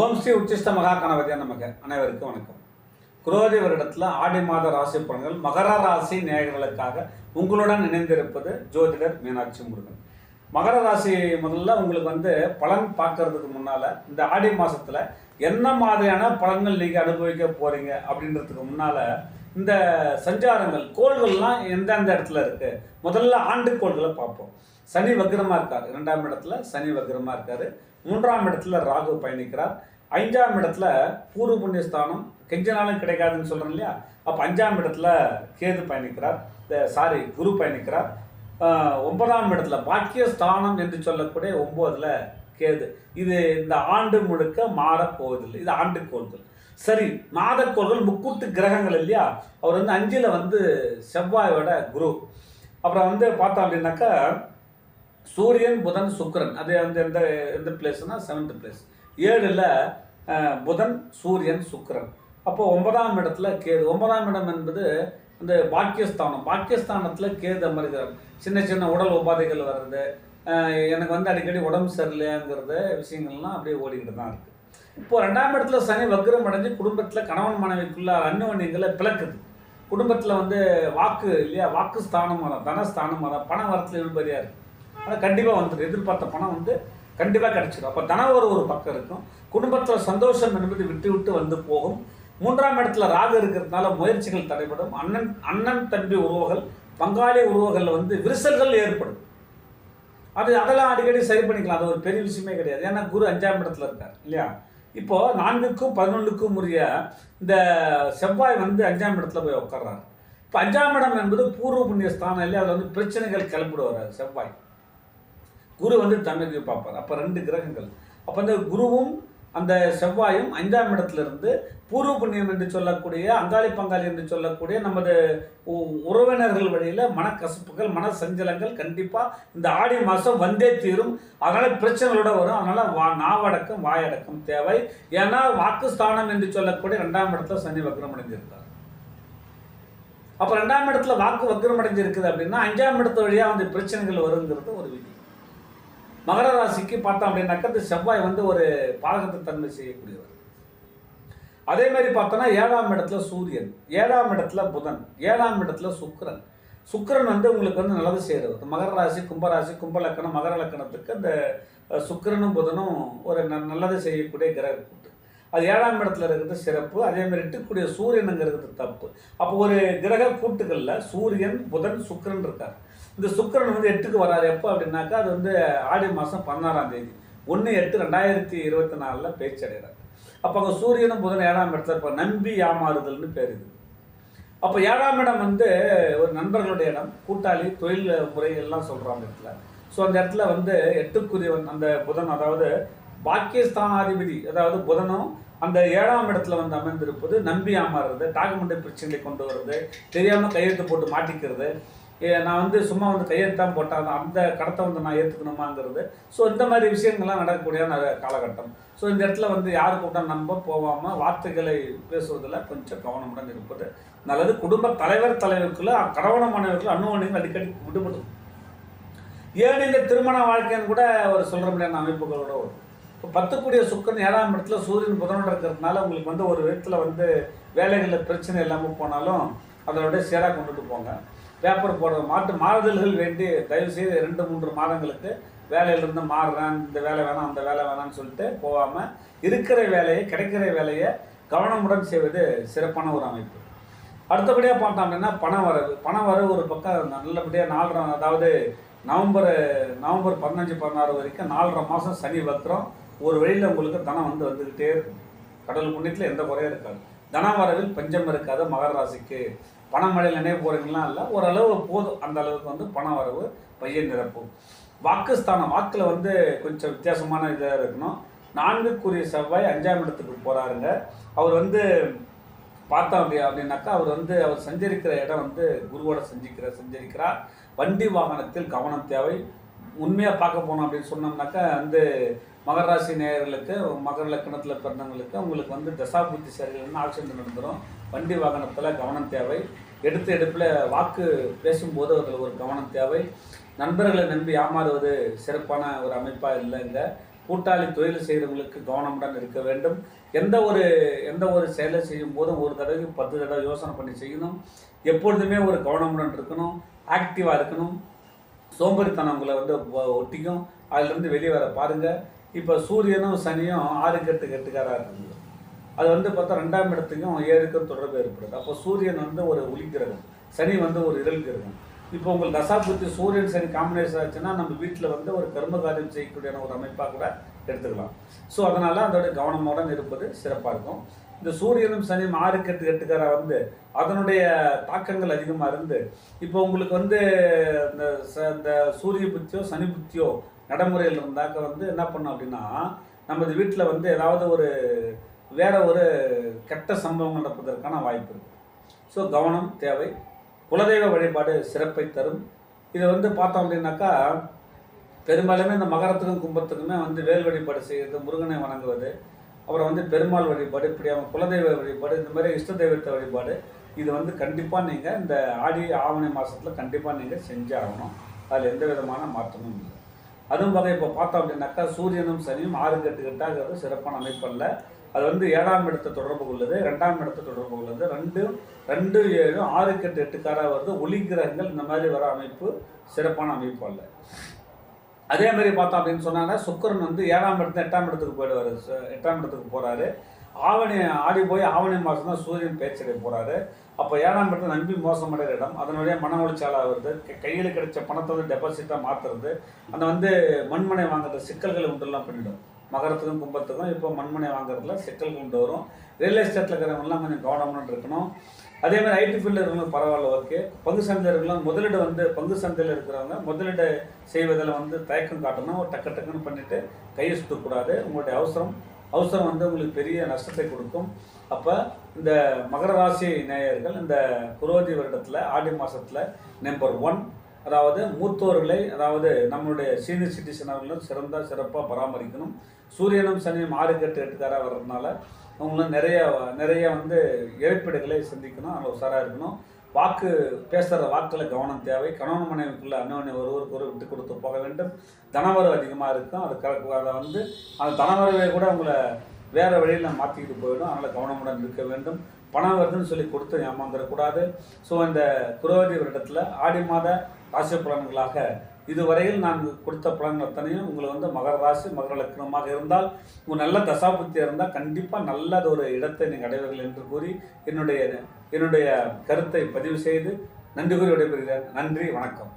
ஓம் ஸ்ரீ உச்சிஷ்ட மகா கணபதியா நமக்கு அனைவருக்கும் வணக்கம். குரோதி வருடத்தில் ஆடி மாத ராசி பலன்கள் மகர ராசி நேயர்களுக்காக உங்களுடன் இணைந்திருப்பது ஜோதிடர் மீனாட்சி முருகன். மகர ராசி முதல்ல உங்களுக்கு வந்து பலன் பார்க்கறதுக்கு முன்னால் இந்த ஆடி மாதத்தில் என்ன மாதிரியான பலன்கள் நீங்கள் அனுபவிக்க போகிறீங்க அப்படின்றதுக்கு முன்னால் இந்த சஞ்சாரங்கள் கோள்கள்லாம் எந்தெந்த இடத்துல இருக்குது முதல்ல ஆண்டு கோள்களை பார்ப்போம். சனி வக்ரமாக இருக்கார். இரண்டாம் இடத்துல சனி வக்ரமாக இருக்கார். மூன்றாம் இடத்துல ராகு பயணிக்கிறார். ஐந்தாம் இடத்துல பூர்வ புண்ணியஸ்தானம் கெஞ்ச நாளும் கிடைக்காதுன்னு சொல்கிறேன் இல்லையா? அப்போ அஞ்சாம் இடத்துல கேது பயணிக்கிறார். சாரி குரு பயணிக்கிறார். ஒன்பதாம் இடத்துல பாக்கியஸ்தானம் என்று சொல்லக்கூடிய ஒம்போதில் கேது. இது இந்த ஆண்டு முழுக்க மாறப்போவதில்லை இது ஆண்டு கோள்கள். சரி மாதக்கோள்கள் முக்கூட்டு கிரகங்கள் இல்லையா? அவர் வந்து அஞ்சில் வந்து செவ்வாயோட குரு. அப்புறம் வந்து பார்த்தோம் அப்படின்னாக்கா சூரியன் புதன் சுக்கரன். அது வந்து எந்த எந்த பிளேஸ்னா செவன்த் பிளேஸ் ஏழில் புதன் சூரியன் சுக்கரன். அப்போ ஒன்பதாம் இடத்துல கேது. ஒன்பதாம் இடம் என்பது இந்த பாக்கியஸ்தானம். பாக்கியஸ்தானத்தில் கேது அமர்கிறார். சின்ன சின்ன உடல் உபாதைகள் வர்றது எனக்கு வந்து அடிக்கடி உடம்பு சரியில்லையாங்கிறத விஷயங்கள்லாம் அப்படியே ஓடிக்கிட்டு தான் இருக்குது இப்போ ரெண்டாம் இடத்துல சனி வக்ரம் அடைஞ்சு குடும்பத்தில் கணவன் மனைவிக்குள்ள அந்யோன்யங்களை பிளக்குது. குடும்பத்தில் வந்து வாக்கு இல்லையா? வாக்கு ஸ்தானம் வரும் தனஸ்தானம் வரும் பண வரத்தில் இழுபறியாக இருக்குது ஆனால் கண்டிப்பாக வந்துடும் எதிர்பார்த்த பணம் வந்து கண்டிப்பாக கிடச்சிடும் அப்போ தனவரம் ஒரு ஒரு பக்கம் இருக்கும். குடும்பத்தில் சந்தோஷம் என்பது விட்டு விட்டு வந்து போகும். மூன்றாம் இடத்துல ராகு இருக்கிறதுனால முயற்சிகள் தடைபடும். அண்ணன் அண்ணன் தம்பி உறவுகள் பங்காளி உறவுகளில் வந்து விரிசல்கள் ஏற்படும். அது அதெல்லாம் அடிக்கடி சரி பண்ணிக்கலாம். அது ஒரு பெரிய விஷயமே கிடையாது. ஏன்னா குரு அஞ்சாம் இடத்துல இருக்கார் இல்லையா? இப்போது நான்குக்கும் பதினொன்றுக்கும் உரிய இந்த செவ்வாய் வந்து அஞ்சாம் இடத்துல போய் உட்கார்றாரு. இப்போ அஞ்சாம் இடம் என்பது பூர்வ புண்ணிய ஸ்தானம் இல்லையா? அதில் வந்து பிரச்சனைகள் கிளப்பிடுவார் செவ்வாய். குரு வந்து தன்மைக்கு பார்ப்பார். அப்போ ரெண்டு கிரகங்கள். அப்போ அந்த குருவும் அந்த செவ்வாயும் ஐந்தாம் இடத்துல இருந்து பூர்வ புண்ணியம் என்று சொல்லக்கூடிய அங்காளி பங்காளி என்று சொல்லக்கூடிய நமது உ- உறவினர்கள் வழியில் மனக்கசப்புகள் மன சஞ்சலங்கள் கண்டிப்பாக இந்த ஆடி மாதம் வந்தே தீரும். அதனால் பிரச்சனைகளோட வரும். அதனால் வா நாவடக்கம் வாயடக்கம் தேவை. ஏன்னா வாக்குஸ்தானம் என்று சொல்லக்கூடிய ரெண்டாம் இடத்துல சனி வக்ரம் அடைஞ்சிருக்கார். அப்போ ரெண்டாம் இடத்துல வாக்கு வக்ரம் அடைஞ்சிருக்குது அப்படின்னா அஞ்சாம் இடத்து வழியாக வந்து பிரச்சனைகள் வருங்கிறது ஒரு விதி. மகர ராசிக்கு பார்த்தோம் அப்படின்னாக்கா இந்த செவ்வாய் வந்து ஒரு பாதகத்தை தன்மை செய்யக்கூடியவர். அதே மாதிரி பார்த்தோன்னா ஏழாம் இடத்துல சூரியன் ஏழாம் இடத்துல புதன் ஏழாம் இடத்துல சுக்கிரன். சுக்கிரன் வந்து உங்களுக்கு வந்து நல்லது செய்கிறது மகர ராசி கும்பராசி கும்பலக்கணம் மகர லக்கணத்துக்கு அந்த சுக்கரனும் சுக்கிரனும் புதனும் ஒரு ந- நல்லது செய்யக்கூடிய கிரக கூட்டு அது ஏழாம் இடத்துல இருக்கிறது சிறப்பு. அதே மாதிரி எட்டுக்கூடிய சூரியனுங்கிறது தப்பு. அப்போ ஒரு கிரக கூட்டுகளில் சூரியன் புதன் சுக்கிரன் இருக்கார் இந்த சுக்கிரன் வந்து எட்டுக்கு வராரு. எப்போ அப்படின்னாக்கா அது வந்து ஆடி மாதம் பதினாறாம் தேதி. ஒன்று எட்டு ரெண்டாயிரத்தி இருபத்தி நாலில் பேச்சடைகிறார் அப்போ அங்கே சூரியனும் புதன் ஏழாம் இடத்துல இப்போ நம்பி ஏமாறுதல்னு பேர் இது. அப்போ ஏழாம் இடம் வந்து ஒரு நண்பர்களுடைய இடம். கூட்டாளி தொழில் முறை எல்லாம் சொல்கிறாங்க இடத்துல. ஸோ அந்த இடத்துல வந்து எட்டுக்குரியவன் அந்த புதன் அதாவது பாக்கியஸ்தானாதிபதி அதாவது புதனும் அந்த ஏழாம் இடத்துல வந்து அமர்ந்திருப்பது நம்பி ஏமாறுறது டாக்குமெண்ட் பிரச்சனை கொண்டு வர்றது தெரியாமல் கையெழுத்து போட்டு மாட்டிக்கிறது நான் வந்து சும்மா வந்து கையெழுத்தான் போட்டால் அந்த கடத்தை வந்து நான் ஏற்றுக்கணுமாங்கிறது ஸோ இந்த மாதிரி விஷயங்கள்லாம் நடக்கக்கூடிய காலகட்டம். ஸோ இந்த இடத்துல வந்து யார் கூட்டம் நம்ப போகாமல் வார்த்தைகளை பேசுவதில் கொஞ்சம் கவனமுடன் இருப்பது நல்லது. குடும்ப தலைவர் தலைவருக்குள்ள கடவுள மாணவர்கள் அணுவணிகள் அடிக்கடி விடுபடும். ஏன் இந்த திருமண வாழ்க்கைன்னு கூட ஒரு சொல்கிற முடியாத அமைப்புகளோட வரும் இப்போ பத்துக்குடிய சுக்கன் ஏழாம் இடத்துல சூரியன் புதனோட இருக்கிறதுனால உங்களுக்கு வந்து ஒரு விதத்தில் வந்து வேலைகளில் பிரச்சனை இல்லாமல் போனாலும் அதனுடைய சேராக கொண்டுட்டு போங்க. பேப்பர் போடுற மாற்று மாறுதல்கள் வேண்டி தயவு செய்து ரெண்டு மூன்று மாதங்களுக்கு வேலையிலிருந்து மாறுறேன் இந்த வேலை வேணாம் அந்த வேலை வேணாம்னு சொல்லிட்டு போகாமல் இருக்கிற வேலையை கிடைக்கிற வேலையை கவனமுடன் செய்வது சிறப்பான ஒரு அமைப்பு. அடுத்தபடியாக பார்த்தோம் அப்படின்னா பண வரவு. பண வரவு ஒரு பக்கம் நல்லபடியாக நாலரை அதாவது நவம்பர் நவம்பர் பதினஞ்சு பதினாறு வரைக்கும் நாலரை மாதம் சனி வக்ரம் ஒரு வழியில் உங்களுக்கு தனம் வந்து வந்துக்கிட்டே இருக்கும். கடவுள் புண்ணியத்தில் எந்த குறையும் இருக்காது. தன வரவில் பஞ்சம் இருக்காது மகர ராசிக்கு. பணமழையில் நினைவு போகிறீங்களாம் இல்லை ஓரளவு போதும். அந்த அளவுக்கு வந்து பண வரவு பையன் நிரப்பும் வாக்குஸ்தானம் வாக்கில் வந்து கொஞ்சம் வித்தியாசமான இதாக இருக்கணும். நான்குக்குரிய செவ்வாய் அஞ்சாம் இடத்துக்கு போகிறாருங்க அவர் வந்து பார்த்தோம் அப்படி அப்படின்னாக்கா அவர் வந்து அவர் சஞ்சரிக்கிற இடம் வந்து குருவோட சஞ்சிக்கிற சஞ்சரிக்கிறார். வண்டி வாகனத்தில் கவனம் தேவை. உண்மையாக பார்க்க போனோம் அப்படின்னு சொன்னோம்னாக்கா வந்து மகராசி நேயர்களுக்கு மகர லக்கணத்தில் பிறந்தவங்களுக்கு உங்களுக்கு வந்து தசாபுத்தி சரியில்லைன்னா ஆக்சிடென்ட் நடந்துடும் வண்டி வாகனத்தில் கவனம் தேவை. எடுத்த எடுப்பில் வாக்கு பேசும்போது அதில் ஒரு கவனம் தேவை. நண்பர்களை நம்பி ஏமாறுவது சிறப்பான ஒரு அமைப்பாக இல்லைங்க. கூட்டாளி தொழில் செய்கிறவங்களுக்கு கவனமுடன் இருக்க வேண்டும். எந்த ஒரு எந்த ஒரு செயலை செய்யும் போதும் ஒரு தடவை பத்து தடவை யோசனை பண்ணி செய்யணும். எப்பொழுதுமே ஒரு கவனமுடன் இருக்கணும். ஆக்டிவாக இருக்கணும். சோம்பேறித்தனம் உங்களை வந்து ஒட்டிக்கும். அதிலிருந்து வெளியே வர பாருங்கள் இப்போ சூரியனும் சனியும் ஆறு கெட்டு கெட்டுக்காராக இருக்குது அது வந்து பார்த்தா ரெண்டாம் இடத்துக்கும் ஏழுக்கும் தொடர்பு ஏற்படுது. அப்போ சூரியன் வந்து ஒரு ஒளி கிரகம் சனி வந்து ஒரு இரல் கிரகம். இப்போ உங்கள் தசாபுத்தி சூரியன் சனி காம்பினேஷன் ஆச்சுன்னா நம்ம வீட்டில் வந்து ஒரு கர்ம காரியம் செய்யக்கூடிய ஒரு அமைப்பாக கூட எடுத்துக்கலாம். ஸோ அதனால் அதோட கவனமுடன் இருப்பது சிறப்பாக இருக்கும். இந்த சூரியனும் சனியும் ஆறுக்கு எட்டு கெட்டுக்காரா வந்து அதனுடைய தாக்கங்கள் அதிகமாக இருந்து இப்போ உங்களுக்கு வந்து இந்த ச- இந்த சூரிய புத்தியோ சனி புத்தியோ நடைமுறையில் இருந்தாக்க வந்து என்ன பண்ணோம் அப்படின்னா நமது வீட்டில் வந்து ஏதாவது ஒரு வேற ஒரு கெட்ட சம்பவங்கள் நடப்பதற்கான வாய்ப்பு இருக்குது ஸோ கவனம் தேவை. குலதெய்வ வழிபாடு சிறப்பை தரும். இதை வந்து பார்த்தோம் அப்படின்னாக்கா பெரும்பாலுமே இந்த மகரத்துக்கும் கும்பத்துக்குமே வந்து வேல் வழிபாடு செய்கிறது முருகனை வணங்குவது அப்புறம் வந்து பெருமாள் வழிபாடு இப்படி அவங்க குலதெய்வ வழிபாடு இந்த மாதிரி இஷ்ட தெய்வத்தை வழிபாடு இது வந்து கண்டிப்பாக நீங்கள் இந்த ஆடி ஆவணி மாதத்தில் கண்டிப்பாக நீங்கள் செஞ்சே ஆகணும் அதில் எந்த விதமான மாற்றமும் இல்லை. அதுவும் வகை இப்போ பார்த்தோம் அப்படின்னாக்கா சூரியனும் சனியும் ஆறு கட்டு கட்டாக சிறப்பான அமைப்பல்ல. அது வந்து ஏழாம் இடத்தை தொடர்பு கொள்ளுது ரெண்டாம் இடத்தை தொடர்பு கொள்ளுது. ரெண்டு ரெண்டு ஏழு ஆறு கெட்டு எட்டுக்காராக வருது. ஒளி கிரகங்கள் இந்த மாதிரி வர அமைப்பு சிறப்பான அமைப்பு அல்ல. அதே மாதிரி பார்த்தோம் அப்படின்னு சொன்னாங்கன்னா சுக்கிரன் வந்து ஏழாம் இடத்துல எட்டாம் இடத்துக்கு போயிடுவார். எட்டாம் இடத்துக்கு போகிறாரு ஆவணி ஆடி போய் ஆவணி மாதம் தான் சூரியன் பேச்சடைய போகிறாரு அப்போ ஏழாம் இடத்துல நம்பி மோசமடைகிற இடம் அதனுடைய மன உளைச்சலாக வருது. கையில் கிடைச்ச பணத்தை வந்து டெபாசிட்டாக மாற்றுறது அந்த வந்து மண்மனை வாங்குற சிக்கல்களை உண்டெல்லாம் பண்ணிடும். மகரத்துக்கும் கும்பத்துக்கும் இப்போ மண்மனை வாங்குறதுல சிக்கல் கொண்டு வரும். ரியல் எஸ்டேட்டில் இருக்கிறவங்கலாம் கொஞ்சம் கவனமாக இருக்கணும். அதே மாதிரி ஐடி ஃபீல்டில் இருக்கிறவங்க பரவாயில்ல ஓகே. பங்கு சந்தையில் முதலீடு வந்து பங்கு சந்தையில் இருக்கிறவங்க முதலீடு செய்வதில் வந்து தயக்கம் காட்டணும். டக்கு டக்குன்னு பண்ணிட்டு கையை சுற்றக்கூடாது உங்களுடைய அவசரம் அவசரம் வந்து உங்களுக்கு பெரிய நஷ்டத்தை கொடுக்கும். அப்போ இந்த மகர ராசி நேயர்கள் இந்த குரோதி வருடத்தில் ஆடி மாதத்தில் நம்பர் ஒன் அதாவது மூத்தோர்களை அதாவது நம்மளுடைய சீனியர் சிட்டிசன் அவர்களும் சிறந்த சிறப்பாக பராமரிக்கணும். சூரியனும் சனியும் ஆறு கட்டு எட்டுக்காராக வர்றதுனால அவங்களும் நிறைய நிறைய வந்து இழப்பீடுகளை சந்திக்கணும் அதில் உஷாராக இருக்கணும். வாக்கு பேசுகிற வாக்கில் கவனம் தேவை. கணவன் மனைவிக்குள்ள அன்னவனை ஒருவருக்கு ஒரு விட்டு கொடுத்து போக வேண்டும். தனவரவு அதிகமாக இருக்கும். அது கரெக்ட் அதை வந்து அந்த தனவரவை கூட உங்களை வேறு வழியில் மாற்றிக்கிட்டு போயிடும். அதனால் கவனமுடன் இருக்க வேண்டும். பணம் வருதுன்னு சொல்லி கொடுத்து ஏமாந்துடக்கூடாது ஸோ இந்த குரோதி வருடத்தில் ஆடி மாத ராசி பலன்களாக இதுவரையில் நான் கொடுத்த பலன் அத்தனையும் உங்களை வந்து மகர ராசி மகர லக்னமாக இருந்தால் உங்கள் நல்ல தசாபுத்தியாக இருந்தால் கண்டிப்பாக நல்லது ஒரு இடத்தை நீங்கள் அடைவீர்கள் என்று கூறி என்னுடைய என்னுடைய கருத்தை பதிவு செய்து நன்றி கூறி விடைபெறுகிறேன். நன்றி வணக்கம்.